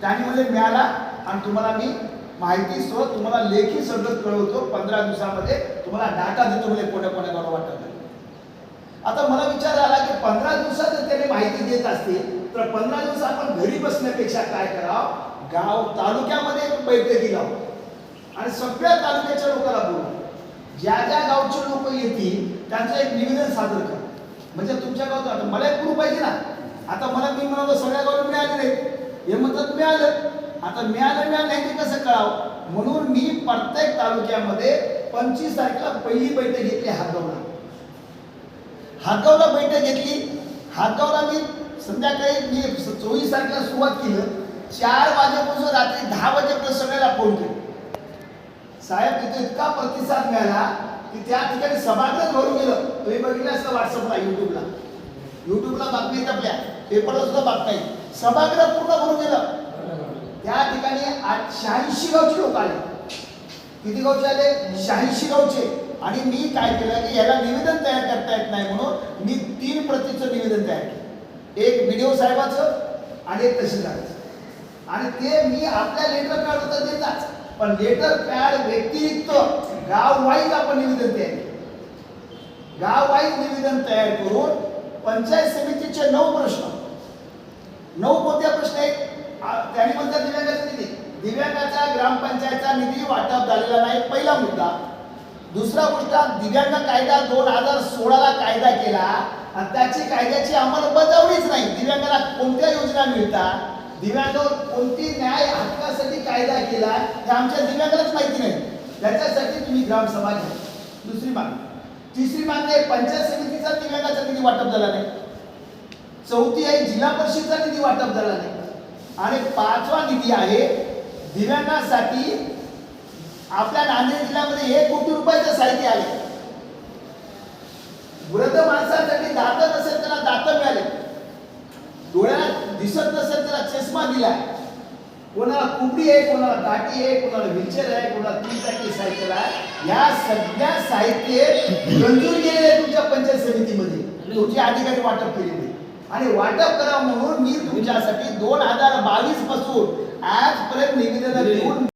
त्यामध्ये मिळाला आणि तुम्हाला मी माहिती सह तुम्हाला लेखी सगळं कळवतो. पंधरा दिवसामध्ये तुम्हाला डाटा देतो म्हणजे कोण्या कोण्या गावाला वाटत. आता मला विचार आला की पंधरा दिवसात जर त्याने माहिती देत असतील तर पंधरा दिवस आपण घरी बसण्यापेक्षा काय करावं? गाव तालुक्यामध्ये बैठकी लावू. आणि सगळ्या तालुक्याच्या लोकांना बोलू. ज्या ज्या गावचे लोक येतील त्यांचं एक निवेदन सादर करा. म्हणजे तुमच्या गावात आता मला एक प्रूफ पाहिजे ना. आता मला मी म्हणालो सगळ्या गावात हे म्हणतात मिळालं. आता मिळालं मिळालं नाही ते कसं कळावं? म्हणून मी प्रत्येक तालुक्यामध्ये पंचवीस तारखेला पहिली बैठक घेतली हातगावला. हातगावला बैठक घेतली. हातगावला मी संध्याकाळी मी चोवीस तारखेला सुरुवात केलं. चार वाजेपासून रात्री दहा वाजेपर्यंत सगळ्याला फोन केले. साहेब तिथे इतका प्रतिसाद मिळाला की त्या ठिकाणी सभागृह भरून गेलं. तुम्ही बघितलं असतं व्हॉट्सअपला युट्यूबला युट्यूबला बातमी येत आपल्या पेपरला सुद्धा बातमी आहे. सभागृह पूर्ण भरून गेलं. त्या ठिकाणी आज शहाऐंशी गावचे लोक आले. किती गावचे आले? शहाऐंशी गावचे. आणि मी काय केलं की याला निवेदन तयार करता येत नाही म्हणून मी तीन प्रतीचं निवेदन तयार केलं. एक व्हिडिओ साहेबाचं आणि एक तहसीलदाराचं. आणि ते मी आपल्या लेटर पॅड होतं देताच पण लेटर पॅड व्यतिरिक्त गाव वाईज आपण निवेदन तयार केलं. गाव वाईज निवेदन तयार करून पंचायत समितीचे नऊ प्रश्न. नऊ कोणत्या प्रश्न आहेत? आ- त्यांनी म्हणतात दिव्यांगाचा निधी दिव्यांगाचा ग्रामपंचायतचा निधी वाटप झालेला नाही पहिला मुद्दा. दुसरा गोष्ट दिव्यांग कायदा दोन हजार सोळाला कायदा केला आणि त्याची कायद्याची अंमलबजावणीच नाही. दिव्यांगाला कोणत्या योजना मिळतात? दिव्यांगावर कोणती न्याय हक्कासाठी कायदा केला? हे आमच्या दिव्यांगालाच माहिती नाही. त्याच्यासाठी तुम्ही ग्रामसभा घ्या. दुसरी मागणी. तिसरी मागणी आहे पंचायत समितीचा दिव्यांगाचा निधी वाटप झाला नाही. चौथी आहे जिल्हा परिषदचा निधी वाटप झाला नाही. आणि पाचवा निधी आहे दिव्यांगासाठी आपल्या नांदेड जिल्ह्यामध्ये एक कोटी रुपयाचं साहित्य आले वृद्ध माणसांसाठी दात नसेल त्याला दात मिळाले डोळ्याला दिसत नसेल त्याला चष्मा दिलाय. कोणाला कुबडी आहे कोणाला गाठी आहे कोणाला व्हीलचेअर आहे कोणाला तीन चाकी सायकल आहे. या सगळ्या साहित्य मंजूर केलेले तुमच्या पंचायत समितीमध्ये. तुमचे अधिकारी वाटप केलेले आणि वाटप करा म्हणून मी तुमच्यासाठी दोन हजार बावीसपासून आजपर्यंत निवेदन देऊन